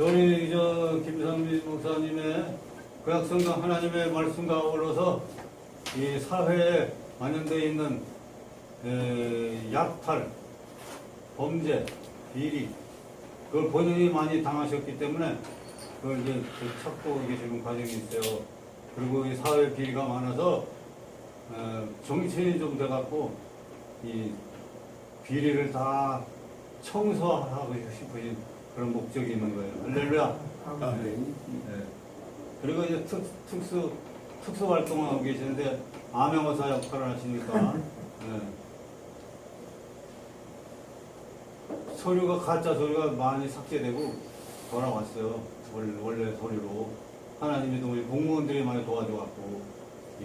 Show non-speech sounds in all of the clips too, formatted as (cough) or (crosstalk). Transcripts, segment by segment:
우리 저 김상미 목사님의 구약성경 하나님의 말씀과 어우러서 이 사회에 만연되어 있는 에, 약탈, 범죄, 비리 그걸 본인이 많이 당하셨기 때문에 그걸 이제 그 찾고 계시는 과정이 있어요. 그리고 이 사회 비리가 많아서 어, 정치인이 좀 돼갖고 이 비리를 다 청소하고 싶으신 그런 목적이 있는 거예요. 할렐루야. 아멘. 네. 그리고 이제 특, 특수 특수 활동을 하고 계시는데 암행어사 역할을 하시니까 네. (laughs) 서류가 가짜 서류가 많이 삭제되고 돌아왔어요. 원래, 원래 서류로 하나님이 또 우리 공무원들이 많이 도와줘갖고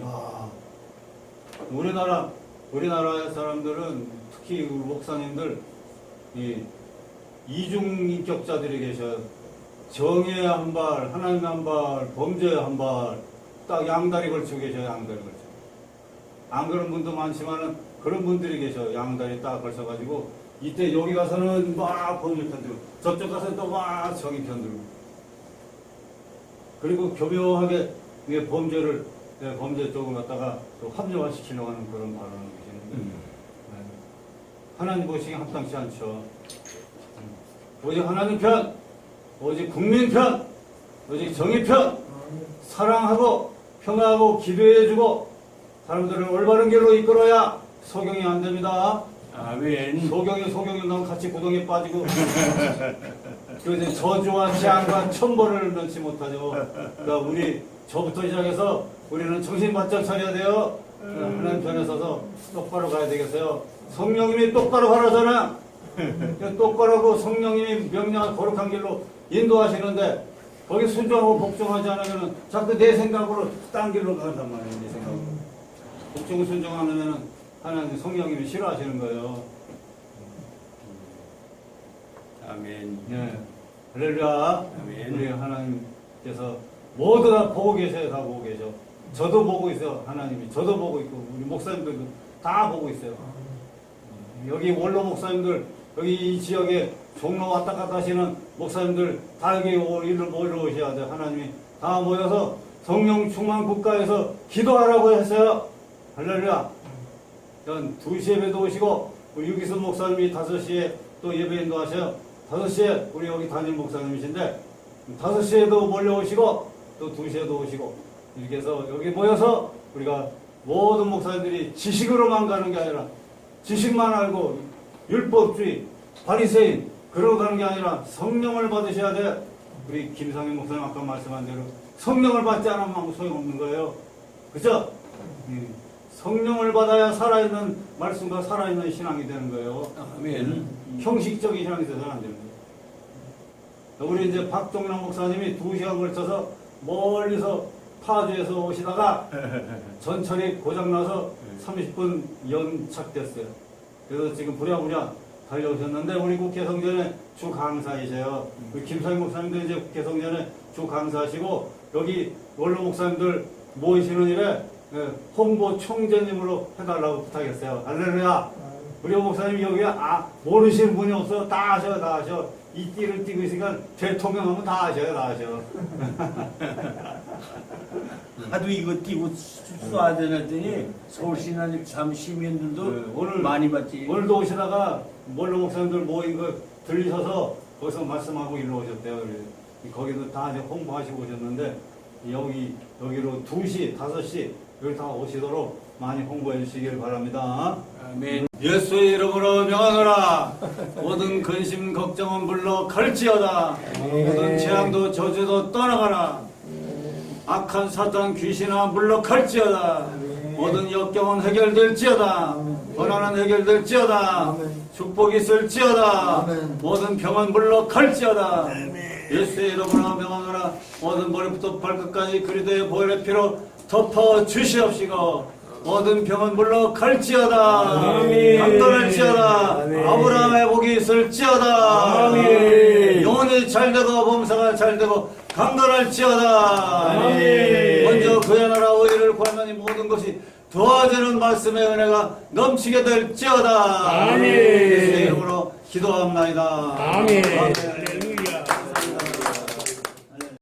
야 우리나라 우리나라 사람들은 특히 우리 목사님들 이 이중 인격자들이 계셔요. 정의 한 발, 하나님 한 발, 범죄 한 발, 딱 양다리 걸치고 계셔요, 양다리 걸쳐. 안 그런 분도 많지만은 그런 분들이 계셔요, 양다리 딱 걸쳐가지고. 이때 여기 가서는 막 범죄 편들고, 저쪽 가서는 또 막 정의 편들고. 그리고 교묘하게 이게 범죄를, 예, 범죄 쪽을 갖다가 또 합리화시키려고 하는 그런 발언을 계시는데. 네. 하나님 보시기에 합당치 않죠. 음. 오직 하나님 편, 오직 국민 편, 오직 정의 편, 사랑하고 평화하고 기도해주고 사람들을 올바른 길로 이끌어야 소경이 안 됩니다. 아멘. 소경이 소경이 넌 같이 구덩이에 빠지고 (laughs) 그래서 저주와 재앙과 천벌을 면치 못하죠. 그러니까 우리 저부터 시작해서 우리는 정신 바짝 차려야 돼요. 하나님 편에 서서 똑바로 가야 되겠어요. 성령님이 똑바로 가라잖아. 그 똑바로고 성령님이 명령한 거룩한 길로 인도하시는데 거기 순종하고 복종하지 않으면 자꾸 내 생각으로 딴 길로 간단 말이에요. 내 생각으로. 복종 순종 안 하면 하나님 성령님이 싫어하시는 거예요. 아멘. 예. 할렐루야. 아멘. 우리 하나님께서 모두 다 보고 계세요. 다 보고 계셔. 저도 보고 있어요. 하나님이. 저도 보고 있고, 우리 목사님들도 다 보고 있어요. 여기 원로 목사님들, 여기 이 지역에 종로 왔다 갔다 하시는 목사님들 다 여기 오- 일로 모여 오셔야 돼요. 하나님이 다 모여서 성령 충만 국가에서 기도하라고 했어요. 할렐루야. 전 2시 예배도 오시고, 우리 유기순 목사님이 5시에 또 예배 인도하셔요. 5시에 우리 여기 담임 목사님이신데, 5시에도 몰려오시고, 또 2시에도 오시고, 이렇게 해서 여기 모여서 우리가 모든 목사님들이 지식으로만 가는 게 아니라, 지식만 알고, 율법주의, 바리새인, 그러고 가는 게 아니라 성령을 받으셔야 돼. 우리 김상현 목사님 아까 말씀한 대로 성령을 받지 않으면 아무 소용없는 거예요. 그죠? 음, 성령을 받아야 살아있는 말씀과 살아있는 신앙이 되는 거예요. 아멘. 형식적인 신앙이 돼서는 안 되는 거예요. 우리 이제 박종남 목사님이 두 시간 걸쳐서 멀리서 파주에서 오시다가 (laughs) 전철이 고장나서 30분 연착됐어요. 그래서 지금 부랴부랴 달려오셨는데 우리 국회 성전에 주 강사이세요. 우리 김상희 목사님도 이제 국회 성전에 주 강사시고 여기 원로 목사님들 모이시는 일에 예, 홍보 총재님으로 해달라고 부탁했어요. 할렐루야. 우리 목사님 여기 아 모르시는 분이 없어 다 아셔 다 아셔 이 띠를 띠고 있으니까 대통령 하면 다 아셔요 다 아셔. (laughs) 하도 이거 띄고 쏴야 되더니 서울시나 참 시민들도 네, 오늘- 많이 받지. 오늘도 오시다가 원로 목사님들 모인 거 들리셔서 거기서 말씀하고 일로 오셨대요. 거기도 다 이제 홍보하시고 오셨는데 여기 여기로 2시, 5시 여기 다 오시도록 많이 홍보해 주시길 바랍니다. 아멘. 예수의 이름으로 명하노라. 모든 근심 걱정은 물러 갈지어다. 모든 재앙도 저주도 떠나가라. 악한 사탄 귀신아 물러 갈지어다. 모든 역경은 해결될지어다. 고난은 해결될지어다. 축복이 있을지어다. 모든 병은 물러 갈지어다. 예수의 이름으로 명하노라. 모든 머리부터 발끝까지 그리도의 보혈의 피로 덮어 주시옵시고 모든 병은 물러 갈지어다 아멘. 강건할지어다 아멘. 아브라함의 복이 있을지어다 아멘. 영혼이 잘되고 범사가 잘되고 강건할지어다 아멘. 먼저 그의 나라 의를 구하면 이 모든 것이 도와주는 말씀의 은혜가 넘치게 될지어다 아멘. 예수의 이름으로 기도합나이다 아멘. 아멘.